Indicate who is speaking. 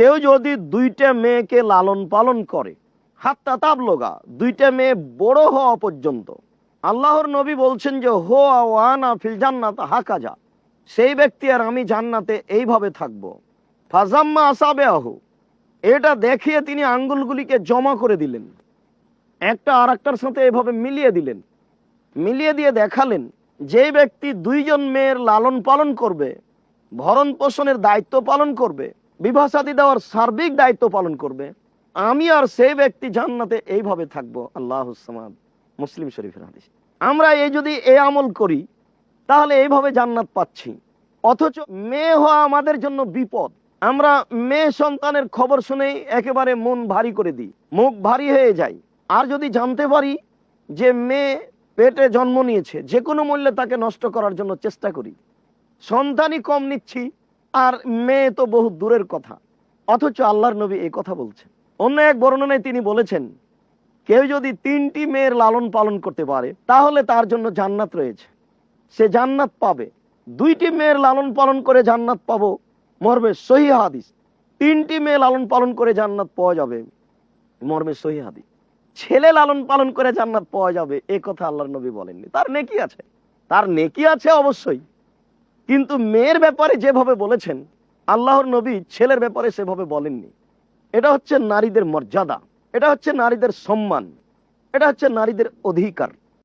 Speaker 1: কেউ যদি দুইটা মেয়েকে লালন পালন করে, হাত্তা তাবলোগা, দুইটা মেয়ে বড় হওয়া পর্যন্ত, আল্লাহর নবী বলছেন যে, হো আওয়ানা ফিল জান্নাত হাকাজা সেই ব্যক্তি আর আমি জান্নাতে এইভাবে থাকব। ফাজাম্মা আসাবে আহু এটা দেখিয়ে তিনি আঙ্গুলগুলিকে জমা করে দিলেন। একটা আর একটার সাথে এভাবে মিলিয়ে দিলেন। মিলিয়ে দিয়ে দেখালেন যে ব্যক্তি দুইজন মেয়ের লালন পালন করবে, ভরণ পোষণের দায়িত্ব পালন করবে বিবাহ দেওয়ার সার্বিক দায়িত্ব পালন করবে। আমি আর সেই ব্যক্তি জান্নাতে এইভাবে থাকব, আল্লাহ মুসলিম শরীফের হাদিস। আমরা এই যদি এই আমল করি, তাহলে এইভাবে জান্নাত পাচ্ছি। অথচ মেয়ে হওয়া আমাদের জন্য বিপদ। আমরা মেয়ে সন্তানের খবর শুনেই একেবারে মন ভারী করে দিই, মুখ ভারী হয়ে যায় আর যদি জানতে পারি যে মেয়ে পেটে জন্ম নিয়েছে, যে কোনো মূল্যে তাকে নষ্ট করার জন্য চেষ্টা করি। সন্তানই কম নিচ্ছি আর মেয়ে তো বহু দূরের কথা। অথচ আল্লাহর নবী এই কথা বলছেন। অন্য এক বর্ণনায় তিনি বলেছেন, কেউ যদি তিনটি মেয়ের লালন পালন করতে পারে, তাহলে তার জন্য জান্নাত রয়েছে। সে জান্নাত পাবে। দুইটি মেয়ের লালন পালন করে জান্নাত পাবো, মর্মে সহি হাদিস। তিনটি মেয়ে লালন পালন করে জান্নাত পাওয়া যাবে, মর্মে সহি হাদিস। ছেলে লালন পালন করে জান্নাত পাওয়া যাবে, এ কথা আল্লাহর নবী বলেননি। তার নেকি আছে। তার নেকি আছে অবশ্যই। কিন্তু মেয়ের ব্যাপারে যেভাবে বলেছেন, আল্লাহর নবী ছেলের ব্যাপারে সেভাবে বলেননি। এটা হচ্ছে নারীদের মর্যাদা, এটা হচ্ছে নারীদের সম্মান, এটা হচ্ছে নারীদের অধিকার।